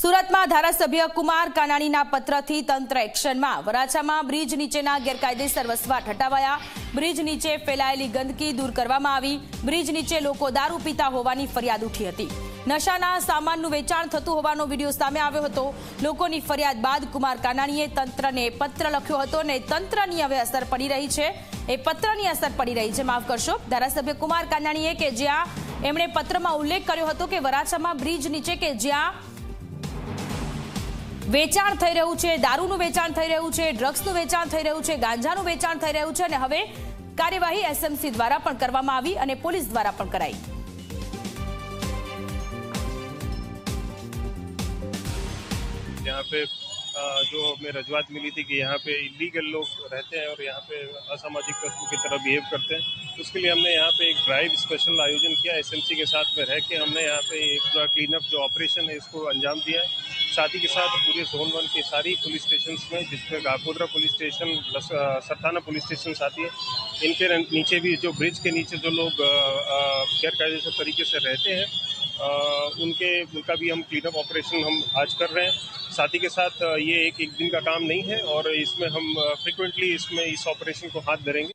સુરતમાં ધારાસભ્ય કુમાર કાનાણીના પત્રથી તંત્ર એક્શનમાં. વરાછામાં બ્રિજ નીચેના ગેરકાયદેસર વસવાટ હટાવાયા. બ્રિજ નીચે ફેલાયેલી ગંદકી દૂર કરવામાં આવી. બ્રિજ નીચે લોકો દારૂ પીતા હોવાની ફરિયાદ ઉઠી હતી. નશાના સામાનનું વેચાણ થતું હોવાનો વીડિયો સામે આવ્યો હતો. લોકોની ફરિયાદ બાદ કુમાર કાનાણીએ તંત્રને પત્ર લખ્યો હતો અને તંત્રની હવે અસર પડી રહી છે. એ પત્રની અસર પડી રહી છે. માફ કરશો. ધારાસભ્ય કુમાર કાનાણીએ કે જ્યાં એમણે પત્રમાં ઉલ્લેખ કર્યો હતો કે વરાછામાં બ્રિજ નીચે કે જ્યાં વેચાણ થઈ રહ્યું છે દારૂનું વેચાણ થઈ રહ્યું છે ડ્રગ્સનું વેચાણ થઈ રહ્યું છે ગાંજાનું વેચાણ થઈ રહ્યું છે અને હવે કાર્યવાહી એસએમસી દ્વારા પણ કરવામાં આવી અને પોલીસ દ્વારા પણ કરાઈ यहाँ पे अ, जो हमें रजवात मिली थी कि यहाँ पे इलीगल लोग रहते हैं और यहाँ पे असामाजिक तत्वों की तरह बिहेव करते हैं, उसके लिए हमने यहाँ पे एक ड्राइव स्पेशल आयोजन किया। एसएमसी के साथ में रह के हमने यहाँ पे एक पूरा क्लीन अप जो ऑपरेशन है, इसको अंजाम दिया है। साथ ही के साथ पूरे जोन वन के सारी पुलिस स्टेशन में, जिसमें Gakodra police station Sarthana police station आती है इनके नीचे भी जो ब्रिज के नीचे जो लोग गैर कायदेसर तरीके से रहते हैं आ, उनके उनका भी हम क्लीनअप ऑपरेशन हम आज कर रहे हैं। साथ ही के साथ ये एक एक दिन का काम नहीं है और इसमें हम फ्रिक्वेंटली इसमें इस ऑपरेशन को हाथ धरेंगे।